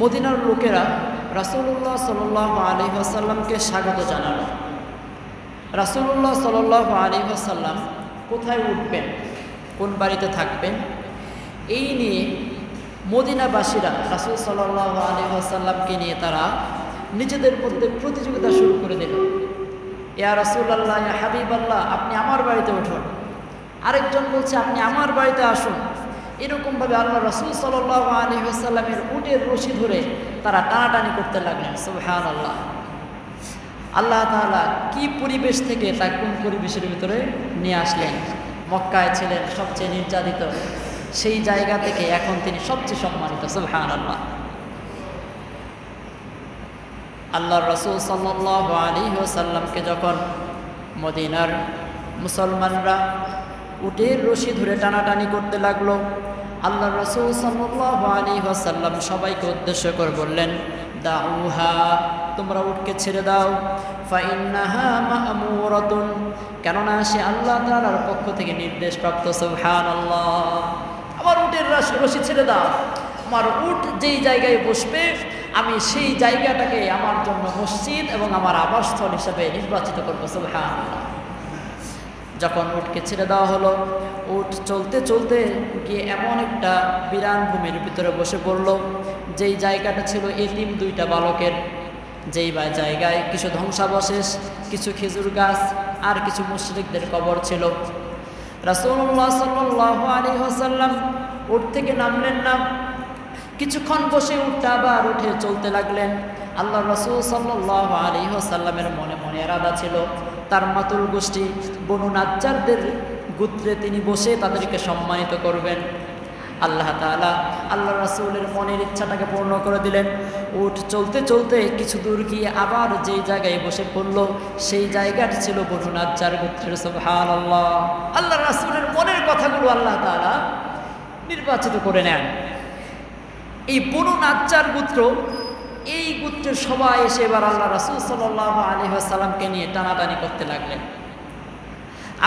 মদিনার লোকেরা রাসুল্লাহ সাল আলী আসাল্লামকে স্বাগত জানালো। রাসুল্লাহ সাল আলী আসাল্লাম কোথায় উঠবেন? কোন বাড়িতে থাকবেন? এই নিয়ে মদিনাবাসীরা রাসুল সাল্লাহ আলী আসাল্লামকে নিয়ে তারা নিজেদের মধ্যে প্রতিযোগিতা শুরু করে দিল। ইয়া রাসুল্লাহ ইয়া হাবিব আল্লাহ আপনি আমার বাড়িতে উঠুন। আরেকজন বলছে, আপনি আমার বাড়িতে আসুন। এরকমভাবে আল্লাহ রসুল সাল্লাহ আলী আসাল্লামের উটের রশি ধরে তারা টানাটানি করতে লাগলেন। সুবহান আল্লাহ আল্লাহ তাআলা কি পরিবেশ থেকে তা কোন পরিবেশের ভিতরে নিয়ে আসলেন? মক্কায় ছিলেন সবচেয়ে নির্যাতিত। সেই জায়গা থেকে এখন তিনি সবচেয়ে সম্মানিত। সুবহান আল্লাহ আল্লাহ রসুল সাল্লাহ আলী সাল্লামকে যখন মদিনার মুসলমানরা উটের রশি ধরে টানাটানি করতে লাগল আল্লাহ রসুল সাল্লাহ আলী সাল্লাম সবাইকে উদ্দেশ্য করে বললেন, দাউহা, তোমরা উটকে ছেড়ে দাও। ফাইন্নাহা কেননা সে আল্লাহ তাআলার পক্ষ থেকে নির্দেশ প্রাপ্ত সুবহানাল্লাহ। আমার উটের রশি ছেড়ে দাও। আমার উট যেই জায়গায় বসবে, আমি সেই জায়গাটাকে আমার জন্য মসজিদ এবং আমার আবাসস্থল হিসাবে নির্বাচিত করব, সুবহানাল্লাহ। যখন উটকে ছেড়ে দেওয়া হলো উট চলতে চলতে গিয়ে এমন একটা বিরান ভূমির ভিতরে বসে পড়ল। যেই জায়গাটা ছিল এতিম দুইটা বালকের। যেই বা জায়গায় কিছু ধ্বংসাবশেষ, কিছু খেজুর গাছ আর কিছু মুশরিকদের কবর ছিল। রাসূলুল্লাহ সাল্লাল্লাহু আলাইহি ওয়াসাল্লাম উট থেকে নামলেন না। কিছুক্ষণ বসে উঠতে আবার উঠে চলতে লাগলেন। আল্লাহ রসুল সাল্লাহ আলী সাল্লামের মনে মনে এরাদা ছিল। তার মাতুল গোষ্ঠী বনু নাজ্জারদের গুত্রে তিনি বসে তাদেরকে সম্মানিত করবেন। আল্লাহ তালা আল্লাহ রাসুলের মনের ইচ্ছাটাকে পূর্ণ করে দিলেন। উঠ চলতে চলতে কিছু দূর গিয়ে আবার যেই জায়গায় বসে পড়ল, সেই জায়গাটি ছিল নাজ্জার গোত্রের সুবহান আল্লাহ আল্লাহ রাসুলের মনের কথাগুলো আল্লাহ তালা নির্বাচিত করে নেন। এই বনু নাচ্চার গোত্র, এই গোত্রের সবাই এসে এবার আল্লাহ রাসুল সাল্লাহ আলী সাল্লামকে নিয়ে টানাটানি করতে লাগলেন।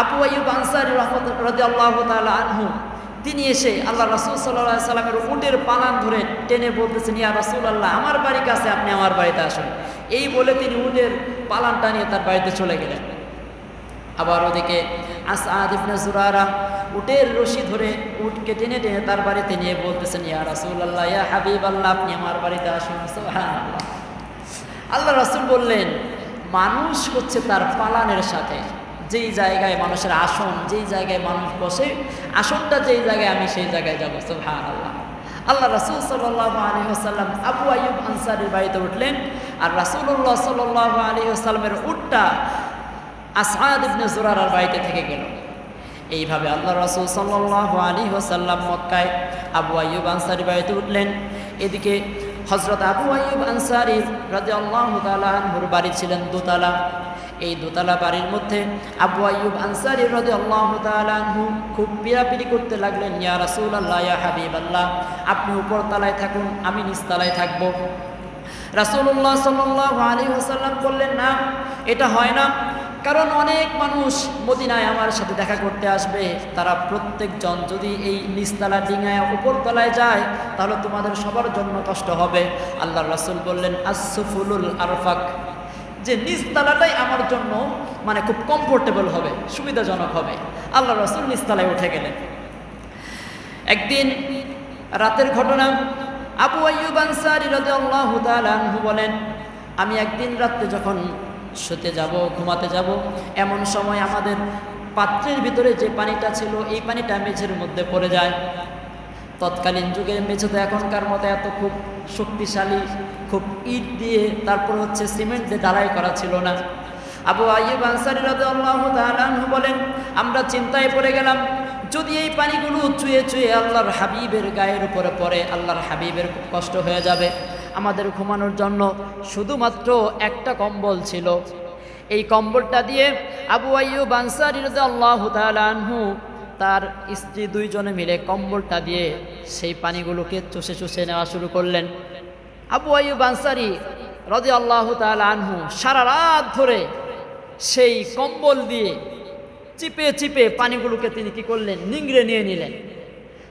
আবু আইব আনসারি রহমত আল্লাহ তিনি এসে আল্লাহ রাসুল সাল্লাহ সাল্লামের উটের পালান ধরে টেনে বলতেছেন, ইয়া রাসুল আল্লাহ আমার বাড়ির কাছে আপনি আমার বাড়িতে আসুন। এই বলে তিনি উটের পালানটা নিয়ে তার বাড়িতে চলে গেলেন। আবার ওদিকে আসাদ উটের রশি ধরে উটকে টেনে টেনে তার বাড়িতে নিয়ে বলতেছেন, ইয়া রাসূলুল্লাহ, ইয়া হাবিব আল্লাহ আপনি আমার বাড়িতে আসুন। আল্লাহ রাসূল বললেন, মানুষ হচ্ছে তার পালানের সাথে। যেই জায়গায় মানুষের আসন, যেই জায়গায় মানুষ বসে, আসনটা যেই জায়গায় আমি সেই জায়গায় যাব, সুবহানাল্লাহ। আল্লাহ আল্লাহ রাসুল সাল্লাহ আলী আসাল্লাম আবু আয়ুব আনসারির বাড়িতে উঠলেন আর রাসুল্লাহ সাল্লাহ আলী আসাল্লামের উটটা আসাদ ইবনে জোরার বাড়িতে থেকে গেল। এইভাবে আল্লাহ রসুল সাল্লাহ আলী ওসাল্লাম মক্কায় আবু আয়ুব আনসারি বাড়িতে উঠলেন। এদিকে হজরত আবু আয়ুব আনসারি রাজে আল্লাহ তালুর বাড়ি ছিলেন দোতলা। এই দোতলা বাড়ির মধ্যে আবু আয়ুব আনসারি রাজে আল্লাহ তালু খুব পিড়াপিড়ি করতে লাগলেন, ইয়া রাসুল আল্লাহ ইয়া হাবিব আল্লাহ আপনি উপর তালায় থাকুন, আমি নিচতলায় থাকব। রাসুল্লাহ সাল্লাহ আলী ওসাল্লাম বললেন, না, এটা হয় না। কারণ অনেক মানুষ মদিনায় আমার সাথে দেখা করতে আসবে। তারা প্রত্যেকজন যদি এই নিচতলা ডিঙায়, উপরতলায় যায়, তাহলে তোমাদের সবার জন্য কষ্ট হবে। আল্লাহ রাসুল বললেন আসফুলুল আরফাক। যে নিচতলাটাই আমার জন্য মানে খুব কমফোর্টেবল হবে, সুবিধাজনক হবে। আল্লাহ রাসুল নিচতলায় উঠে গেলেন। একদিন রাতের ঘটনা, আবু আইয়ুব আনসারি রাদিয়াল্লাহু বলেন, আমি একদিন রাত্রে যখন শুতে যাব, ঘুমাতে যাব, এমন সময় আমাদের পাত্রের ভিতরে যে পানিটা ছিল, এই পানিটা মেঝের মধ্যে পড়ে যায়। তৎকালীন যুগের মেঝে তো এখনকার মতো এত খুব শক্তিশালী খুব ইট দিয়ে তারপর হচ্ছে সিমেন্ট দিয়ে ডালাই করা ছিল না। আবু আইব আনসারি আনহু বলেন, আমরা চিন্তায় পড়ে গেলাম, যদি এই পানিগুলো চুয়ে চুয়ে আল্লাহর হাবিবের গায়ের উপরে পড়ে, আল্লাহর হাবিবের খুব কষ্ট হয়ে যাবে। আমাদের ঘুমানোর জন্য শুধুমাত্র একটা কম্বল ছিল। এই কম্বলটা দিয়ে আবু আইয়ুব আনসারি রাদিয়াল্লাহু তাআলা আনহু, তার স্ত্রী দুইজনে মিলে কম্বলটা দিয়ে সেই পানিগুলোকে চষে চষে নেওয়া শুরু করলেন। আবু আইয়ুব আনসারি রাদিয়াল্লাহু তাআলা আনহু সারা রাত ধরে সেই কম্বল দিয়ে চিপে চিপে পানিগুলোকে তিনি কি করলেন? নিংড়ে নিয়ে নিলেন।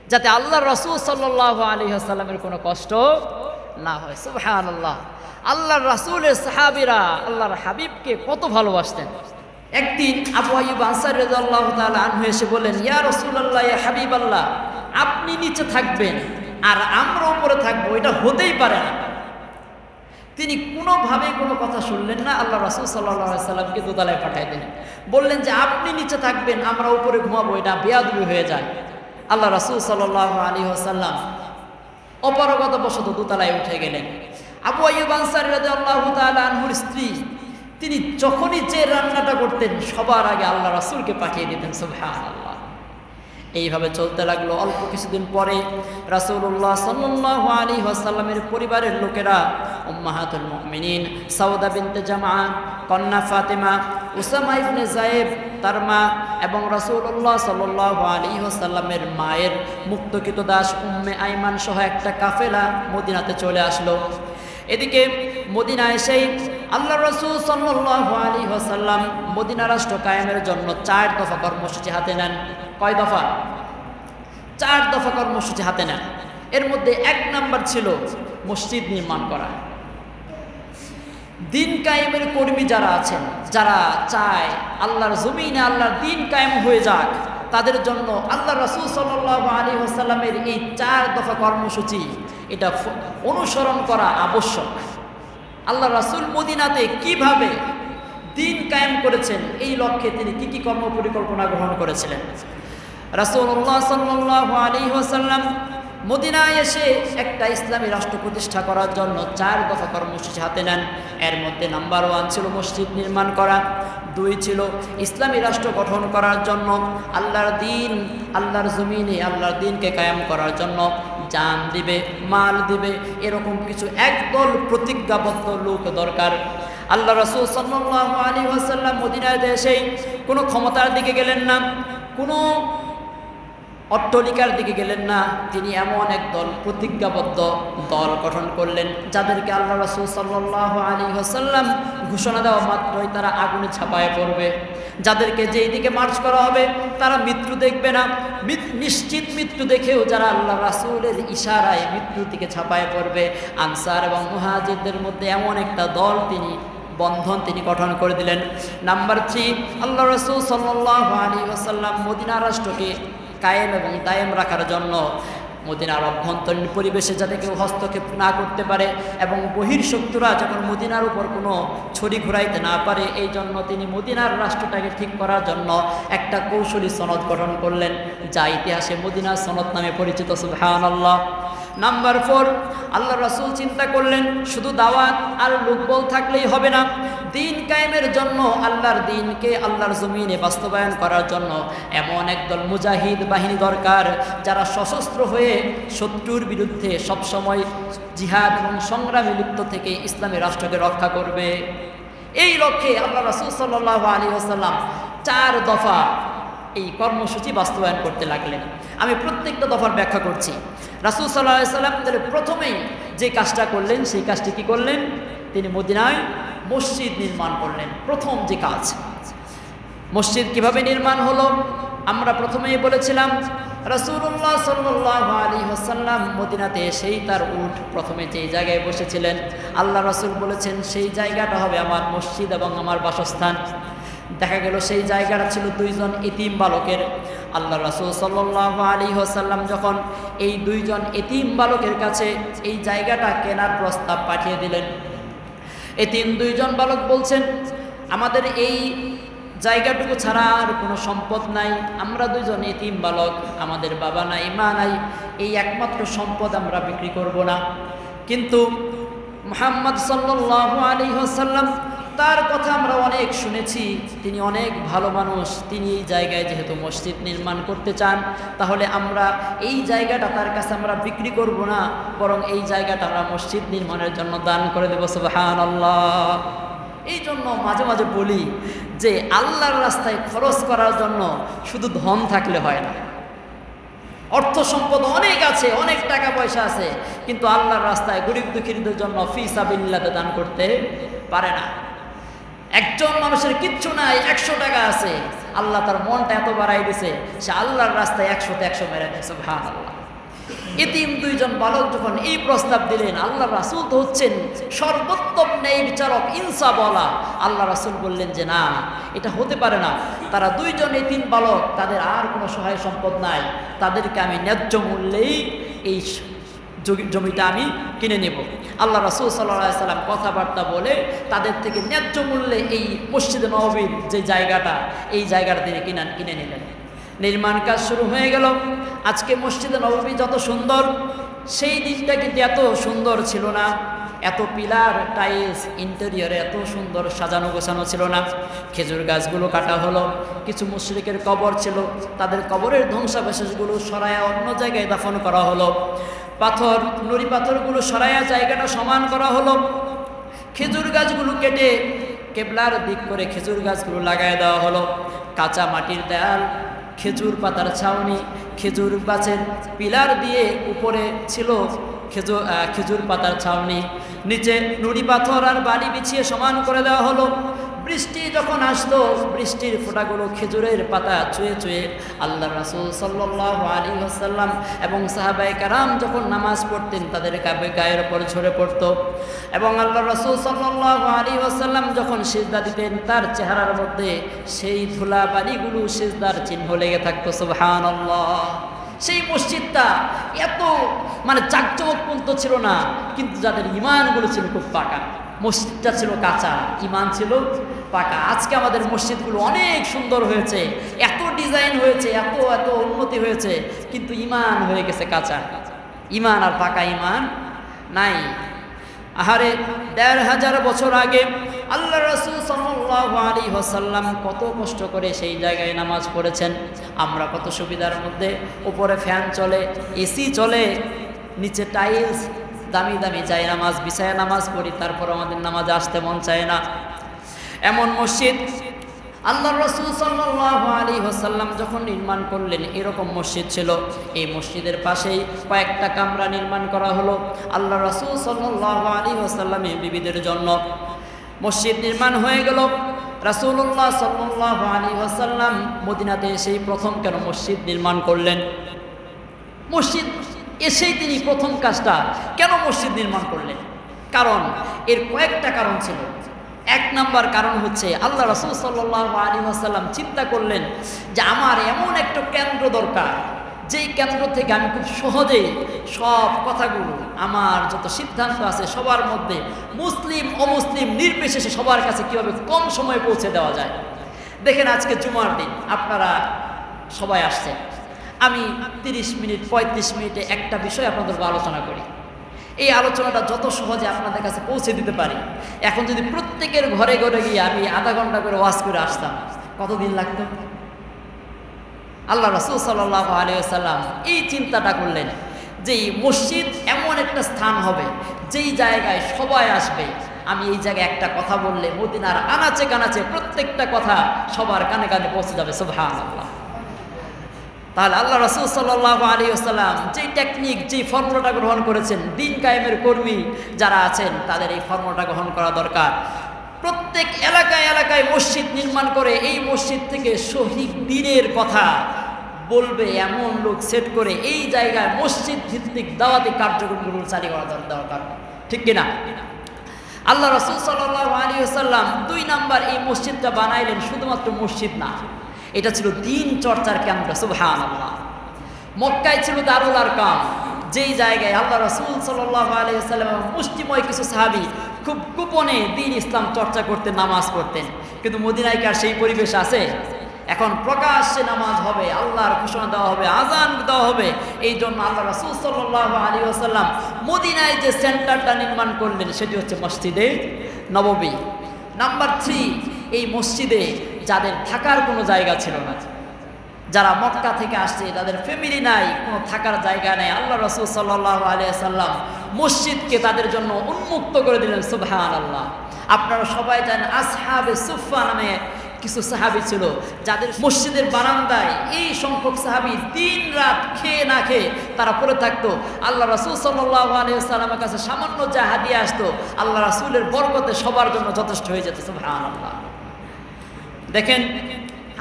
যাতে আল্লাহ রসুল সাল্লাহ আলী আসাল্লামের কোনো কষ্ট না হয়। সুবহান আল্লাহ আল্লাহর রাসূলের সাহাবীরা আল্লাহর হাবিবকে কত ভালোবাসতেন। একদিন আবু আইয়ুব আনসারী রাদিয়াল্লাহু তাআলা আনহু এসে বললেন, ইয়া রাসূলুল্লাহ, ইয়া হাবিবাল্লাহ, আপনি নিচে থাকবেন আর আমরা উপরে থাকব। এটা হতেই পারে না। তিনি কোনোভাবে কোনো কথা শুনলেন না। আল্লাহ রাসুল সাল্লাহ সাল্লামকে দোতলায় পাঠাই দিলেন। বললেন যে, আপনি নিচে থাকবেন, আমরা উপরে ঘুমাবো, এটা বেয়াদুবি হয়ে যায়। আল্লাহ রাসুল সাল্লাহ আলী আসাল্লাম অপারগত বশত দোতলায় উঠে গেলেন। আবু আইয়ুব আনসারী রাদিয়াল্লাহু তাআলা আনহুর স্ত্রী, তিনি যখনই যে রান্নাটা করতেন, সবার আগে আল্লাহ রাসূলকে পাঠিয়ে দিতেন, সুবহানাল্লাহ। এইভাবে চলতে লাগল। অল্প কিছুদিন পরে রাসূলুল্লাহ সাল্লাল্লাহু আলাইহি ওয়াসাল্লামের পরিবারের লোকেরা, উম্মাহাতুল মুমিনিন, সাউদা বিনতে জামা কন্যা ফাতেমা, উসামা ইবনে জায়েব তার মা এবং রাসূলুল্লাহ সাল্লাল্লাহু আলাইহি ওয়াসাল্লামের মায়ের মুক্তকিত দাস উম্মে আইমান সহ একটা কাফেলা মদিনাতে চলে আসলো। এদিকে মদিনা এসেই আল্লাহ রসুল সাল্লাল্লাহু আলাইহি ওয়াসাল্লাম মদিনা রাষ্ট্র কায়েমের জন্য চার দফা কর্মসূচি হাতে নেন। কয় দফা? চার দফা কর্মসূচি হাতে নেন। এর মধ্যে এক নাম্বার ছিল মসজিদ নির্মাণ করা। দিন কায়েমের কর্মী যারা আছেন, যারা চায় আল্লাহর জমিনে আল্লাহর দিন কায়েম হয়ে যাক, তাদের জন্য আল্লাহ রসুল সাল্লাহ আলী আসাল্লামের এই চার দফা কর্মসূচি, এটা অনুসরণ করা আবশ্যক। আল্লাহ রাসুল মদিনাতে কীভাবে দিন কায়েম করেছেন, এই লক্ষ্যে তিনি কি কি কর্ম পরিকল্পনা গ্রহণ করেছিলেন? রাসূলুল্লাহ সাল্লাল্লাহু আলী ওয়াসাল্লাম মদিনায় এসে একটা ইসলামী রাষ্ট্র প্রতিষ্ঠা করার জন্য চার দফা কর্মসূচি হাতে নেন। এর মধ্যে নাম্বার ওয়ান ছিল মসজিদ নির্মাণ করা, দুই ছিল ইসলামী রাষ্ট্র গঠন করার জন্য, আল্লাহর দিন, আল্লাহর জমিনে আল্লাহর দিনকে কায়েম করার জন্য জান দিবে, মাল দিবে, এরকম কিছু একদল প্রতিজ্ঞাবদ্ধ লোক দরকার। আল্লাহ রসুল সাল্লাল্লাহু আলী ওয়াসাল্লাম মদিনায় এসেই কোনো ক্ষমতার দিকে গেলেন না, কোনো অট্টলিকার দিকে গেলেন না, তিনি এমন এক দল, প্রতিজ্ঞাবদ্ধ দল গঠন করলেন, যাদেরকে আল্লাহ রসুল সাল্লাহ আলী হাসাল্লাম ঘোষণা দেওয়া মাত্রই তারা আগুনে ছাপায় পড়বে। যাদেরকে যেই দিকে মার্চ করা হবে, তারা মৃত্যু দেখবে না। নিশ্চিত মৃত্যু দেখেও যারা আল্লাহ রাসুলের ইশারায় মৃত্যুর দিকে ছাপায় পড়বে, আনসার এবং মুহাজিরদের মধ্যে এমন একটা দল তিনি, বন্ধন তিনি গঠন করে দিলেন। নাম্বার থ্রি, আল্লাহ রসুল সাল্লাহ আলী ওসাল্লাম মদিনা রাষ্ট্রকে কায়েম এবং দায়েম রাখার জন্য মদিনার অভ্যন্তরীণ পরিবেশে যাতে কেউ হস্তক্ষেপ না করতে পারে এবং বহির শক্তরা যখন মদিনার উপর কোনো ছড়ি ঘুরাইতে না পারে, এই জন্য তিনি মদিনার রাষ্ট্রটাকে ঠিক করার জন্য একটা কৌশলী সনদ গঠন করলেন। যা ইতিহাসে মদিনার সনদ নামে পরিচিত সুবহান আল্লাহ নাম্বার ফোর আল্লাহ রসুল চিন্তা করলেন, শুধু দাওয়াত আর লোকবল থাকলেই হবে না। দিন কায়েমের জন্য, আল্লাহর দিনকে আল্লাহর জমিনে বাস্তবায়ন করার জন্য এমন একদল মুজাহিদ বাহিনী দরকার, যারা সশস্ত্র হয়ে শত্রুর বিরুদ্ধে সবসময় জিহাদ এবং সংগ্রামে লিপ্ত থেকে ইসলামী রাষ্ট্রকে রক্ষা করবে। এই লক্ষ্যে আল্লাহ রাসূল সাল্লাহ আলী আসাল্লাম চার দফা এই কর্মসূচি বাস্তবায়ন করতে লাগলেন। আমি প্রত্যেকটা দফার ব্যাখ্যা করছি। রাসুল সাল্লাহ সাল্লাম তাহলে প্রথমেই যে কাজটা করলেন, সেই কাজটি কি করলেন? তিনি মদিনায় মসজিদ নির্মাণ করলেন, প্রথম যে কাজ। মসজিদ কীভাবে নির্মাণ হলো? আমরা প্রথমেই বলেছিলাম, রাসূলুল্লাহ সাল্লাল্লাহু আলাইহি ওয়াসাল্লাম মদিনাতে সেই তার উঠ প্রথমে যেই জায়গায় বসেছিলেন, আল্লাহ রাসূল বলেছেন, সেই জায়গাটা হবে আমার মসজিদ এবং আমার বাসস্থান। দেখা গেল সেই জায়গাটা ছিল দুইজন এতিম বালকের। আল্লাহ রাসূল সাল্লাল্লাহু আলাইহি ওয়াসাল্লাম যখন এই দুইজন এতিম বালকের কাছে এই জায়গাটা কেনার প্রস্তাব পাঠিয়ে দিলেন। এতিম দুইজন বালক বলছেন, আমাদের এই জায়গাটুকু ছাড়া আর কোনো সম্পদ নাই। আমরা দুজন এতিম বালক। আমাদের বাবা নাই, মা নাই। এই একমাত্র সম্পদ আমরা বিক্রি করব না। কিন্তু মোহাম্মদ সাল্লাহ আলী হাসাল্লাম তার কথা আমরা অনেক শুনেছি, তিনি অনেক ভালো মানুষ, তিনি এই জায়গায় যেহেতু মসজিদ নির্মাণ করতে চান, তাহলে আমরা এই জায়গাটা তার কাছে আমরা বিক্রি করব না, বরং এই জায়গাটা আমরা মসজিদ নির্মাণের জন্য দান করে দেবো সুবাহান আল্লাহ এই জন্য মাঝে মাঝে বলি যে আল্লাহর রাস্তায় খরচ করার জন্য শুধু ধন থাকলে হয় না। অর্থ সম্পদ অনেক আছে, অনেক টাকা পয়সা আছে, কিন্তু আল্লাহর রাস্তায় গরিব দুঃখীদের জন্য ফি সাবিল্লাতে দান করতে পারে না। একজন মানুষের কিচ্ছু নাই, একশো টাকা আছে। আল্লাহ তার মনটা এত বাড়াই দিছে, সে আল্লাহর রাস্তায় একশোতে একশো মেরে দিয়েছে ভান আল্লাহ এতিম দুইজন বালক যখন এই প্রস্তাব দিলেন আল্লাহ রাসুল তো হচ্ছেন সর্বোত্তম ন্যায় বিচারক ইনসা বলা আল্লাহ রাসুল বললেন যে, না, এটা হতে পারে না। তারা দুইজন এতিম বালক, তাদের আর কোনো সহায় সম্পদ নাই। তাদেরকে আমি ন্যায্য মূল্যেই এই জমিটা আমি কিনে নেব। আল্লাহ রাসুল সাল্লাহ সাল্লাম কথাবার্তা বলে তাদের থেকে ন্যায্য মূল্যে এই মসজিদে নবীর যে জায়গাটা, এই জায়গাটা তিনি কিনা কিনে নিলেন। নির্মাণ কাজ শুরু হয়ে গেল। আজকে মসজিদে নবমী যত সুন্দর, সেই দিনটা কিন্তু এত সুন্দর ছিল না। এত পিলার, টাইলস, ইন্টেরিয়রে এত সুন্দর সাজানো গোছানো ছিল না। খেজুর গাছগুলো কাটা হলো, কিছু মুশরিকের কবর ছিল। তাদের কবরের ধ্বংসাবশেষগুলো সরায়া অন্য জায়গায় দাফন করা হলো। পাথর, নুড়ি পাথরগুলো সরায়া জায়গাটা সমান করা হলো। খেজুর গাছগুলো কেটে কেবলার দিক করে খেজুর গাছগুলো লাগায় দেওয়া হলো। কাঁচা মাটির দেয়াল, খেজুর পাতার ছাউনি, খেজুর গাছের পিলার দিয়ে উপরে ছিল খেজুর খেজুর পাতার ছাউনি। নিচে নুড়ি পাথর আর বালি বিছিয়ে সমান করে দেওয়া হলো। বৃষ্টি যখন আসতো, বৃষ্টির ফোঁটাগুলো খেজুরের পাতা চুয়ে চুয়ে আল্লাহ রাসুল সাল্লাহ আলী আসাল্লাম এবং সাহাবাই কারাম যখন নামাজ পড়তেন, তাদের গায়ে গায়ের ওপর ঝরে পড়তো। এবং আল্লাহ রসুল সাল্লাহ আলী আসাল্লাম যখন সিজদা দিতেন, তার চেহারার মধ্যে সেই ধুলা বালিগুলো সিজদার চিহ্ন লেগে থাকতো সুবহান সেই মসজিদটা এত মানে চাকচমকপন্ত ছিল না, কিন্তু যাদের ইমানগুলো ছিল খুব পাকা। মসজিদটা ছিল কাঁচা, ইমান ছিল পাকা। আজকে আমাদের মসজিদগুলো অনেক সুন্দর হয়েছে, এত ডিজাইন হয়েছে, এত এত উন্নতি হয়েছে, কিন্তু ইমান হয়ে গেছে কাঁচা। ইমান আর পাকা ইমান নাই। আহারে, দেড় হাজার বছর আগে আল্লাহ রসুল সাল্লাহ আলী হাসাল্লাম কত কষ্ট করে সেই জায়গায় নামাজ পড়েছেন। আমরা কত সুবিধার মধ্যে, উপরে ফ্যান চলে, এসি চলে, নিচে টাইলস দামি দামি যাই নামাজ, বিছায় নামাজ পড়ি, তারপর আমাদের নামাজে আসতে মন চায় না। এমন মসজিদ, আল্লাহ রসুল সাল্লাহ আলী হোসাল্লাম যখন নির্মাণ করলেন, এরকম মসজিদ ছিল। এই মসজিদের পাশেই কয়েকটা কামরা নির্মাণ করা হলো। আল্লাহ রসুল সাল্লাহ আলী হোসাল্লামের বিবিদের জন্য মসজিদ নির্মাণ হয়ে গেল। রাসুল্লাহ সাল্লাহ আলী হোসাল্লাম মদিনাতে সেই প্রথম কেন মসজিদ নির্মাণ করলেন? মসজিদ এসেই তিনি প্রথম কাজটা কেন মসজিদ নির্মাণ করলেন? কারণ এর কয়েকটা কারণ ছিল। এক নাম্বার কারণ হচ্ছে আল্লাহ রসুল সাল্লাহ আলী আসাল্লাম চিন্তা করলেন যে আমার এমন একটা কেন্দ্র দরকার, যেই কেন্দ্র থেকে আমি খুব সহজেই সব কথাগুলো, আমার যত সিদ্ধান্ত আছে সবার মধ্যে মুসলিম, অমুসলিম, নির্বিশেষে সবার কাছে কীভাবে কম সময়ে পৌঁছে দেওয়া যায়। দেখেন আজকে জুমার দিন, আপনারা সবাই আসছেন। আমি তিরিশ মিনিট, পঁয়ত্রিশ মিনিটে একটা বিষয় আপনাদের আলোচনা করি। এই আলোচনাটা যত সহজে আপনাদের কাছে পৌঁছে দিতে পারি। এখন যদি প্রত্যেকের ঘরে ঘরে গিয়ে আমি আধা ঘণ্টা করে ওয়াজ করে আসতাম, কতদিন লাগতো? আল্লাহ রসুল সাল্লাহ আলিয়াল্লাম এই চিন্তাটা করলেন যে মসজিদ এমন একটা স্থান হবে, যেই জায়গায় সবাই আসবে। আমি এই জায়গায় একটা কথা বললে মদিনার আনাচে কানাচে প্রত্যেকটা কথা সবার কানে কানে পৌঁছে যাবে সুবহান আল্লাহ তাহলে আল্লাহ রসুল সাল্লাহ আলী আসসালাম যেই টেকনিক যেই ফর্মুলাটা গ্রহণ করেছেন, দিন কায়েমের কর্মী যারা আছেন, তাদের এই ফর্মুলাটা গ্রহণ করা দরকার। প্রত্যেক এলাকায় এলাকায় মসজিদ নির্মাণ করে এই মসজিদ থেকে শহীদ দিনের কথা বলবে এমন লোক সেট করে এই জায়গায় মসজিদ ভিত্তিক দাওয়াতি কার্যক্রমগুলো চালু করা দর- দরকার। ঠিক কিনা? আল্লাহ রসুল সাল্লাহ আলী আসাল্লাম দুই নাম্বার এই মসজিদটা বানাইলেন শুধুমাত্র মসজিদ না। এটা ছিল দিন চর্চার কেন্দ্র সুবহান আল্লাহ মক্কায় ছিল দারুল আরকাম। যেই জায়গায় আল্লাহ রসুল সাল্লাহ আলী আসাল্লাম মুষ্টিময় কিছু সাহাবি খুব গোপনে দিন ইসলাম চর্চা করতেন, নামাজ পড়তেন। কিন্তু আর সেই পরিবেশ আছে? এখন প্রকাশ্যে নামাজ হবে, আল্লাহর ঘোষণা দেওয়া হবে আজান দেওয়া হবে। এই জন্য আল্লাহ রাসুল সাল্লাহ আলী আসাল্লাম মদিনায় যে সেন্টারটা নির্মাণ করলেন, সেটি হচ্ছে মসজিদে নববী। নাম্বার থ্রি, এই মসজিদে যাদের থাকার কোনো জায়গা ছিল না। যারা মক্কা থেকে আসছে তাদের ফ্যামিলি নাই, কোনো থাকার জায়গা নেই। আল্লাহ রসুল সাল্লাহ আলিয়া সাল্লাম মসজিদকে তাদের জন্য উন্মুক্ত করে দিলেন সুবহান আল্লাহ আপনারা সবাই জানেন আসহাবে সুফা নামে কিছু সাহাবি ছিল, যাদের মসজিদের বারান্দায় এই সংখ্যক সাহাবি দিন রাত খেয়ে না খেয়ে তারা পড়ে থাকতো। আল্লাহ রাসুল সাল্লাহ আলিয়াল্লামের কাছে সামান্য যা হাদিয়ে আসতো আল্লাহ রাসুলের বরকতে সবার জন্য যথেষ্ট হয়ে যেত সুবহান আল্লাহ দেখেন,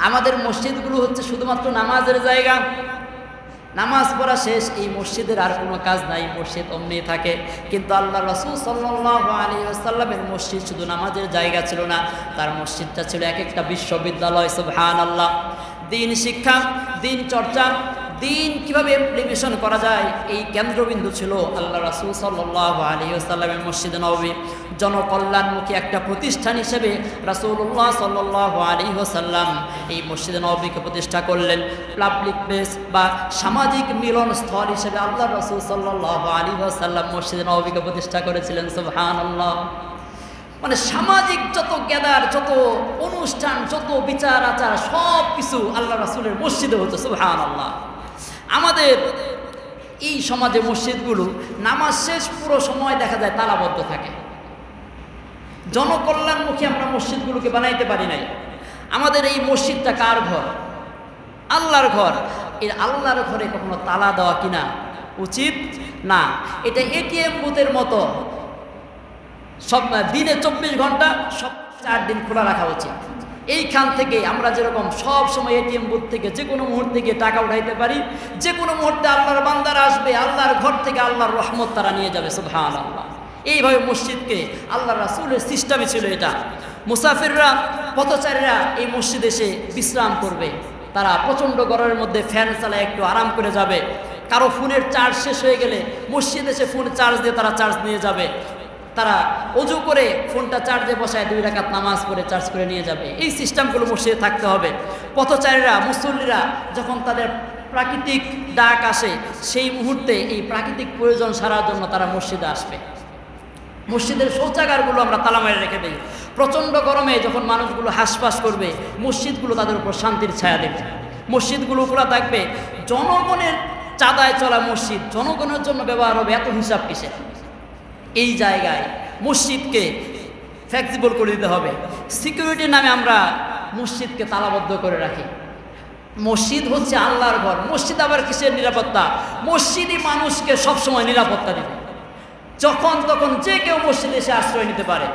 আমাদের মসজিদগুলো হচ্ছে শুধুমাত্র নামাজের জায়গা। নামাজ পড়া শেষ, এই মসজিদের আর কোনো কাজ নাই, মসজিদ অমনি থাকে। কিন্তু আল্লাহ রসুল সাল্লাহ আলী আসাল্লামের মসজিদ শুধু নামাজের জায়গা ছিল না, তার মসজিদটা ছিল এক একটা বিশ্ববিদ্যালয় সুবহান আল্লাহ দিন শিক্ষা, দিন চর্চা দিন কীভাবে ইমপ্লিমেশন করা যায়, এই কেন্দ্রবিন্দু ছিল আল্লাহ রাসুল সাল্লাহ আলী আসাল্লামের মসজিদ নবী জনকল্যাণমুখী একটা প্রতিষ্ঠান হিসেবে রাসুল্লাহ সাল্লাহ আলী সাল্লাম এই মসজিদ নবীকে প্রতিষ্ঠা করলেন। পাবলিক প্লেস বা সামাজিক মিলন স্থল হিসেবে আল্লাহ রসুল সাল্লাহ আলী সাল্লাম মসজিদ নবীকে প্রতিষ্ঠা করেছিলেন সুবহান আল্লাহ মানে সামাজিক যত গ্যাদার, যত অনুষ্ঠান, যত বিচার, আচার সব কিছু আল্লাহ রাসুলের মসজিদে হতো সুবহান আল্লাহ আমাদের এই সমাজে মসজিদগুলো নামাজ শেষ পুরো সময় দেখা যায় তালাবদ্ধ থাকে। জনকল্যাণমুখী আমরা মসজিদগুলোকে বানাইতে পারি নাই। আমাদের এই মসজিদটা কার ঘর? আল্লাহর ঘর। এই আল্লাহর ঘরে কখনো তালা দেওয়া কিনা উচিত? না। এটা এটিএম বুথের মতো। সব দিনে চব্বিশ ঘণ্টা, সব চার দিন খোলা রাখা উচিত। এইখান থেকে আমরা যেরকম সব সময় এটিএম বুথ থেকে যে কোনো মুহূর্তে গিয়ে টাকা উঠাইতে পারি, যে কোনো মুহূর্তে আল্লাহর বান্দারা আসবে, আল্লাহর ঘর থেকে আল্লাহর রহমত তারা নিয়ে যাবে সুবহান আল্লাহ এইভাবে মসজিদকে আল্লাহ রাসুলের সিস্টেমে ছিল এটা। মুসাফিররা, পথচারীরা এই মসজিদ এসে বিশ্রাম করবে। তারা প্রচণ্ড গরমের মধ্যে ফ্যান চালায়, একটু আরাম করে যাবে। কারও ফোনের চার্জ শেষ হয়ে গেলে মসজিদ এসে ফোন চার্জ দিয়ে তারা চার্জ নিয়ে যাবে। তারা অজু করে ফোনটা চার্জে বসায় দুই রাকাত নামাজ করে চার্জ করে নিয়ে যাবে। এই সিস্টেমগুলো মসজিদে থাকতে হবে। পথচারীরা, মুসল্লিরা যখন তাদের প্রাকৃতিক ডাক আসে, সেই মুহূর্তে এই প্রাকৃতিক প্রয়োজন সারার জন্য তারা মসজিদে আসবে। মসজিদের শৌচাগারগুলো আমরা তালা রেখে দিই। প্রচণ্ড গরমে যখন মানুষগুলো হাঁসফাঁস করবে, মসজিদগুলো তাদের উপর শান্তির ছায়া দেবে। মসজিদগুলো খোলা থাকবে। জনগণের চাঁদায় চলা মসজিদ, জনগণের জন্য ব্যবহার হবে এত হিসাব কিসের? এই জায়গায় মসজিদকে ফ্লেক্সিবল করে দিতে হবে। সিকিউরিটির নামে আমরা মসজিদকে তালাবদ্ধ করে রাখি। মসজিদ হচ্ছে আল্লাহর ঘর। মসজিদ আবার কিসের নিরাপত্তা? মসজিদই মানুষকে সবসময় নিরাপত্তা দেবে। যখন তখন যে কেউ মসজিদে এসে আশ্রয় নিতে পারে।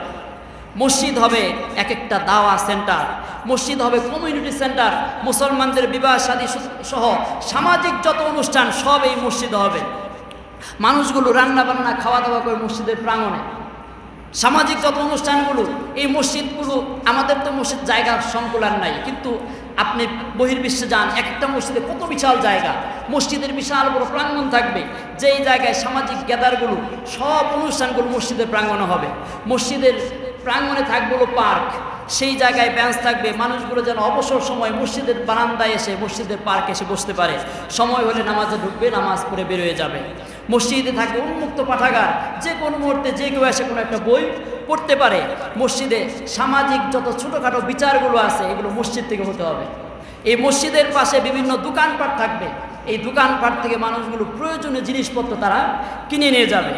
মসজিদ হবে এক একটা দাওয়া সেন্টার। মসজিদ হবে কমিউনিটি সেন্টার। মুসলমানদের বিবাহ শাদী সহ সামাজিক যত অনুষ্ঠান সব এই মসজিদ হবে। মানুষগুলো রান্না বান্না খাওয়া দাওয়া করে মসজিদের প্রাঙ্গণে। সামাজিক যত অনুষ্ঠানগুলো, এই মসজিদগুলো, আমাদের তো মসজিদ জায়গা সংকুলান নাই। কিন্তু আপনি বহির্বিশ্বে যান, একটা মসজিদে কত বিশাল জায়গা। মসজিদের বিশাল বড় প্রাঙ্গণ থাকবে, যেই জায়গায় সামাজিক গ্যাদারগুলো, সব অনুষ্ঠানগুলো মসজিদের প্রাঙ্গণে হবে। মসজিদের প্রাঙ্গণে থাকবে পার্ক। সেই জায়গায় বেঞ্চ থাকবে, মানুষগুলো যেন অবসর সময় মসজিদের বারান্দায় এসে মসজিদের পার্কে এসে বসতে পারে। সময় হলে নামাজে ঢুকবে, নামাজ পড়ে বেরোয় যাবে। মসজিদে থাকে উন্মুক্ত পাঠাগার। যে কোনো মুহূর্তে যে কেউ এসে কোনো একটা বই পড়তে পারে। মসজিদে সামাজিক যত ছোটোখাটো বিচারগুলো আছে, এগুলো মসজিদ থেকে হতে হবে। এই মসজিদের পাশে বিভিন্ন দোকানপাট থাকবে। এই দোকানপাট থেকে মানুষগুলো প্রয়োজনীয় জিনিসপত্র তারা কিনে নিয়ে যাবে।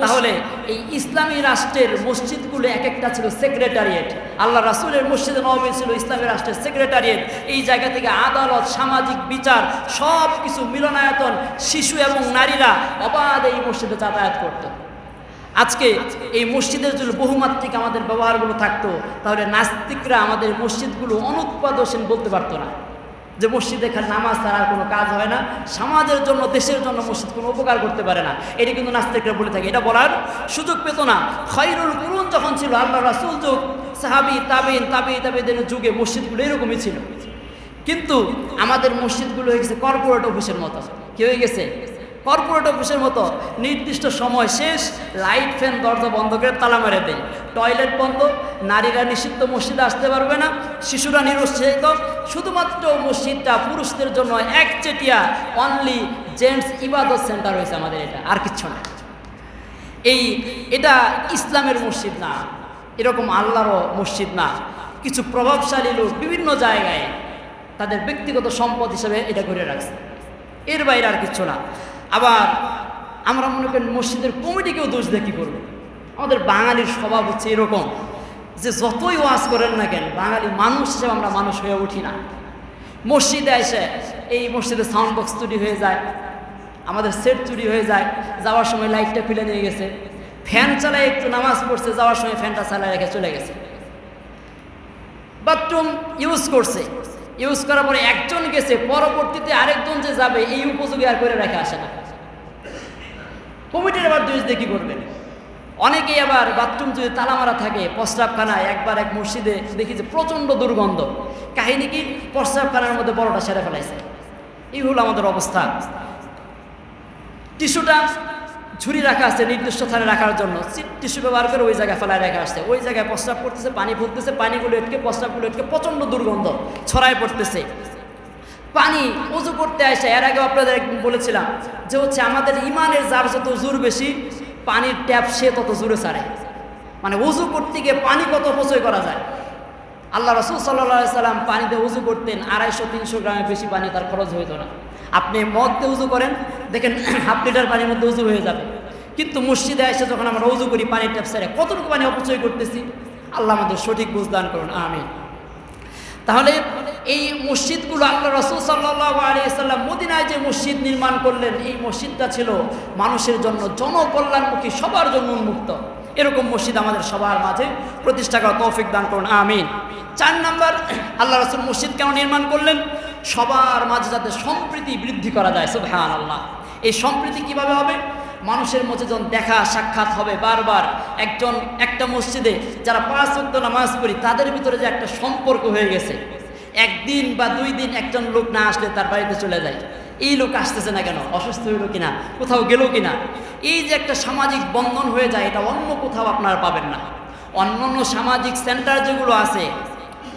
তাহলে এই ইসলামী রাষ্ট্রের মসজিদগুলো এক একটা ছিল সেক্রেটারিয়েট। আল্লাহ রাসুলের মসজিদে নবী ছিল ইসলামী রাষ্ট্রের সেক্রেটারিয়েট। এই জায়গা থেকে আদালত, সামাজিক বিচার সব কিছু মিলনায়তন শিশু এবং নারীরা অবাধ এই মসজিদে যাতায়াত করতো। আজকে এই মসজিদের যদি বহুমাত্রিক আমাদের ব্যবহারগুলো থাকতো, তাহলে নাস্তিকরা আমাদের মসজিদগুলো অনুৎপাদনশীল বলতে পারতো না। যে মসজিদে খালি নামাজ ছাড়া কোনো কাজ হয় না, সমাজের জন্য, দেশের জন্য মসজিদ কোনো উপকার করতে পারে না। এটা কিন্তু নাস্তিকরা বলে থাকে। এটা বলার সুযোগ পেত না। খৈরুল কুরুন যখন ছিল, আল্লাহ রাসুল যুগ, সাহাবি, তাবিন তাবি তাবিদের যুগে মসজিদগুলো এরকমই ছিল। কিন্তু আমাদের মসজিদগুলো হয়ে গেছে কর্পোরেট অফিসের মতো। কি হয়ে গেছে? কর্পোরেট অফিসের মতো নির্দিষ্ট সময় শেষ লাইট ফ্যান দরজা বন্ধ করে তালা মেরে দেয় টয়লেট বন্ধ, নারীরা নিষিদ্ধ মসজিদে আসতে পারবে না, শিশুরা নিরুৎসাহিত। শুধুমাত্র মসজিদটা পুরুষদের জন্য একচেটিয়া অনলি জেন্টস ইবাদত সেন্টার হয়েছে আমাদের এটা, আর কিচ্ছু না। এই, এটা ইসলামের মসজিদ না, এরকম আল্লাহরও মসজিদ না। কিছু প্রভাবশালী লোক বিভিন্ন জায়গায় তাদের ব্যক্তিগত সম্পদ হিসেবে এটা করে রাখছে। এর বাইরে আর কিচ্ছু না। আবার আমরা মনে করি মসজিদের কমিটিকেও দোষ কী করব? আমাদের বাঙালির স্বভাব হচ্ছে এরকম যে যতই ওয়াজ করেন না কেন, বাঙালি মানুষ হিসেবে আমরা মানুষ হয়ে উঠি না। মসজিদে এসে এই মসজিদে সাউন্ড বক্স চুরি হয়ে যায়, আমাদের সেট চুরি হয়ে যায়, যাওয়ার সময় লাইটটা খুলে নিয়ে গেছে। ফ্যান চালায় একটু নামাজ পড়ছে, যাওয়ার সময় ফ্যানটা চালায় রেখে চলে গেছে। বাথরুম ইউজ করছে। ইউজ করার পরে একজন গেছে, পরবর্তীতে আরেকজন যে যাবে, এই উপযোগী আর করে রেখে আসে না। কমিটির আবার দুই কী করবেন? অনেকেই আবার বাথরুম যদি তালা মারা থাকে, প্রস্রাবখানায় একবার এক মসজিদে দেখি যে প্রচণ্ড দুর্গন্ধ। কাহিনী কি? প্রস্রাবখানার মধ্যে বড়টা সেরে ফেলাইছে। এই হলো আমাদের অবস্থা। টিস্যুটা ঝুরি রাখা আছে, নির্দিষ্ট স্থানে রাখার জন্য। টিস্যু ব্যবহার করে ওই জায়গায় ফেলায় রাখা আসছে। ওই জায়গায় প্রস্রাব করতেছে, পানি ফুটতেছে পানিগুলো এটকে প্রস্রাবগুলো এটকে প্রচণ্ড দুর্গন্ধ ছড়ায় পড়তেছে। পানি উজু করতে আসে। এর আগে আপনাদের বলেছিলাম যে হচ্ছে আমাদের ইমানের যার যত জোর বেশি, পানির ট্যাপ সে তত জোরে ছাড়ে। মানে উজু করতে গিয়ে পানি কত অপচয় করা যায়? আল্লাহ রসুল সাল্লাহ সাল্লাম পানিতে উজু করতেন, আড়াইশো, তিনশো গ্রামের বেশি পানি তার খরচ হইতো না। আপনি মদ দিয়ে উজু করেন, দেখেন হাফ লিটার পানির মধ্যে উজু হয়ে যাবে। কিন্তু মসজিদে এসে যখন আমরা উজু করি পানির ট্যাপ সেরে কতটুকু পানি অপচয় করতেছি? আল্লাহ আমাদের সঠিক বুঝদান করুন আমি তাহলে এই মসজিদগুলো আল্লাহ রসুল সাল্লাহ আলিয়াল্লাম মদিনায় যে মসজিদ নির্মাণ করলেন, এই মসজিদটা ছিল মানুষের জন্য জনকল্যাণমুখী, সবার জন্য উন্মুক্ত। এরকম মসজিদ আমাদের সবার মাঝে প্রতিষ্ঠা করা তৌফিক দান করুন, আমিন। চার নাম্বার, আল্লাহ রসুল মসজিদ কেন নির্মাণ করলেন? সবার মাঝে যাতে সম্প্রীতি বৃদ্ধি করা যায় সুবহান আল্লাহ এই সম্প্রীতি কীভাবে হবে? মানুষের মধ্যে যখন দেখা, সাক্ষাৎ হবে বারবার, একজন, একটা মসজিদে যারা পাঁচ ওয়াক্ত নামাজ পড়ি, তাদের ভিতরে যে একটা সম্পর্ক হয়ে গেছে। একদিন বা দুই দিন একজন লোক না আসলে তার বাড়িতে চলে যায়। এই লোক আসতেছে না কেন? অসুস্থ হইল কিনা? কোথাও গেল কিনা? এই যে একটা সামাজিক বন্ধন হয়ে যায়, এটা অন্য কোথাও আপনারা পাবেন না। অন্য অন্য সামাজিক সেন্টার যেগুলো আছে,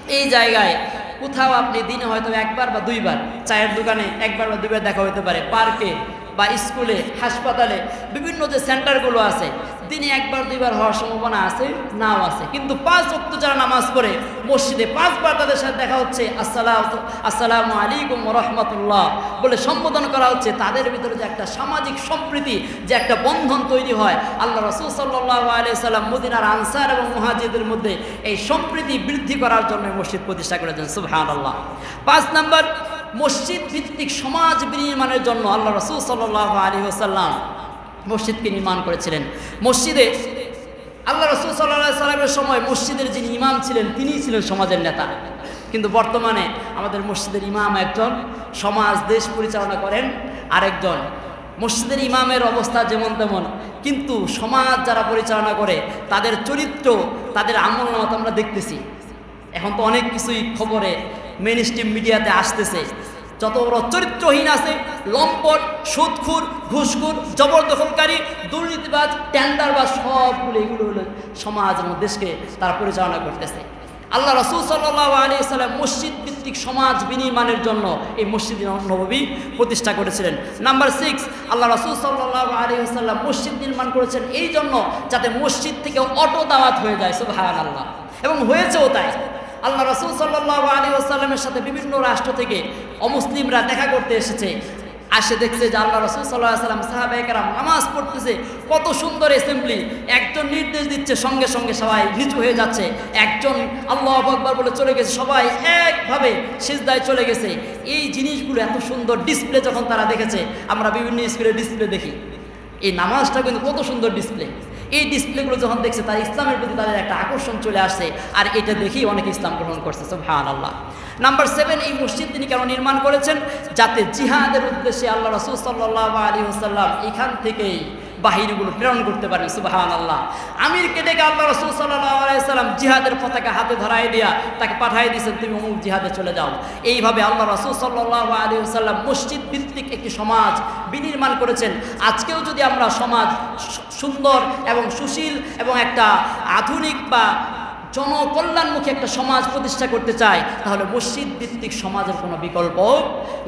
এই জায়গায় কোথাও আপনি দিনে হয়তো একবার বা দুইবার চায়ের দোকানে একবার বা দুইবার দেখা হতে পারে, পার্কে বা স্কুলে, হাসপাতালে, বিভিন্ন যে সেন্টারগুলো আছে দিনে একবার, দুইবার হওয়ার সম্ভাবনা আছে, নাও আছে। কিন্তু পাঁচ অক্ত যারা নামাজ পড়ে, মসজিদে পাঁচবার তাদের সাথে দেখা হচ্ছে, আসসালাম আসসালামু আলাইকুম রহমতুল্লাহ বলে সম্বোধন করা হচ্ছে। তাদের ভিতরে যে একটা সামাজিক সম্প্রীতি, যে একটা বন্ধন তৈরি হয়, আল্লাহ রসুল সাল্লাহ আলিয়া সাল্লাম মদিনার আনসার এবং মহাজিদের মধ্যে এই সম্প্রীতি বৃদ্ধি করার জন্য মসজিদ প্রতিষ্ঠা করেছেন। সুবহান আল্লাহ পাঁচ নাম্বার, মসজিদ ভিত্তিক সমাজ বিনির্মাণের জন্য আল্লাহ রসুল সাল্লাহ আলী আসাল্লাম মসজিদকে নির্মাণ করেছিলেন। মসজিদে আল্লাহ রসুল সাল্লাহ সাল্লামের সময় মসজিদের যিনি ইমাম ছিলেন, তিনিই ছিলেন সমাজের নেতা। কিন্তু বর্তমানে আমাদের মসজিদের ইমাম একজন, সমাজ, দেশ পরিচালনা করেন আরেকজন। মসজিদের ইমামের অবস্থা যেমন তেমন, কিন্তু সমাজ যারা পরিচালনা করে, তাদের চরিত্র, তাদের আমল আমরা দেখতেছি। এখন তো অনেক কিছুই খবরে মেন স্ট্রিম মিডিয়াতে আসতেছে। যত বড় চরিত্রহীন আছে, লম্পট সুদখুর ঘুষখুর, জবরদখলকারী, দুর্নীতিবাজ, টেন্ডারবাজ, সবগুলো এগুলো হলো সমাজ এবং দেশকে তারা পরিচালনা করতেছে। আল্লাহ রসুল সাল্লাহ আলী সাল্লাম মসজিদ ভিত্তিক সমাজ বিনির্মাণের জন্য এই মসজিদ নবী প্রতিষ্ঠা করেছিলেন। নাম্বার সিক্স আল্লাহ রসুল সাল্লাহ আলী সাল্লাম মসজিদ নির্মাণ করেছেন এই জন্য যাতে মসজিদ থেকে অটো দাওয়াত হয়ে যায় সুবাহান আল্লাহ এবং হয়েছেও তাই। আল্লাহ রসুল সাল্লাহ আলী আসাল্লামের সাথে বিভিন্ন রাষ্ট্র থেকে অমুসলিমরা দেখা করতে এসেছে। আসে দেখছে যে আল্লাহ রসুল সাল্লাহ সাল্লাম সাহাবাহিকেরাম নামাজ পড়তেছে। কত সুন্দর অ্যাসেম্বলি। একজন নির্দেশ দিচ্ছে, সঙ্গে সঙ্গে সবাই নিচু হয়ে যাচ্ছে। একজন আল্লাহ আকবর বলে চলে গেছে। সবাই একভাবে সিজদায় চলে গেছে। এই জিনিসগুলো এত সুন্দর ডিসপ্লে যখন তারা দেখেছে, আমরা বিভিন্ন স্কুলে ডিসপ্লে দেখি। এই নামাজটা কিন্তু কত সুন্দর ডিসপ্লে। এই ডিসপ্লেগুলো যখন দেখছে, তার ইসলামের প্রতি তাদের একটা আকর্ষণ চলে আসে আর এটা দেখেই অনেকে ইসলাম গ্রহণ করছে ভান আল্লাহ নাম্বার সেভেন এই মসজিদ তিনি কেন নির্মাণ করেছেন? যাতে জিহাদের উদ্দেশ্যে আল্লাহ রসুল সাল্লাহ আলী আসাল্লাম এখান থেকেই বাহিনীগুলো প্রেরণ করতে পারেন সুবাহান আল্লাহ আমিরকে ডেকে আল্লাহ রসুল সাল্লাম জিহাদের পতাকা হাতে ধরাই দিয়া তাকে পাঠাই দিয়েছেন, তুমি অমুক জিহাদে চলে যাও। এইভাবে আল্লাহ রসুল সাল্লাহ আলী সাল্লাম মসজিদ ভিত্তিক একটি সমাজ বিনির্মাণ করেছেন। আজকেও যদি আমরা সমাজ সুন্দর এবং সুশীল এবং একটা আধুনিক বা জনকল্যাণমুখী একটা সমাজ প্রতিষ্ঠা করতে চাই, তাহলে মসজিদ ভিত্তিক সমাজের কোনো বিকল্প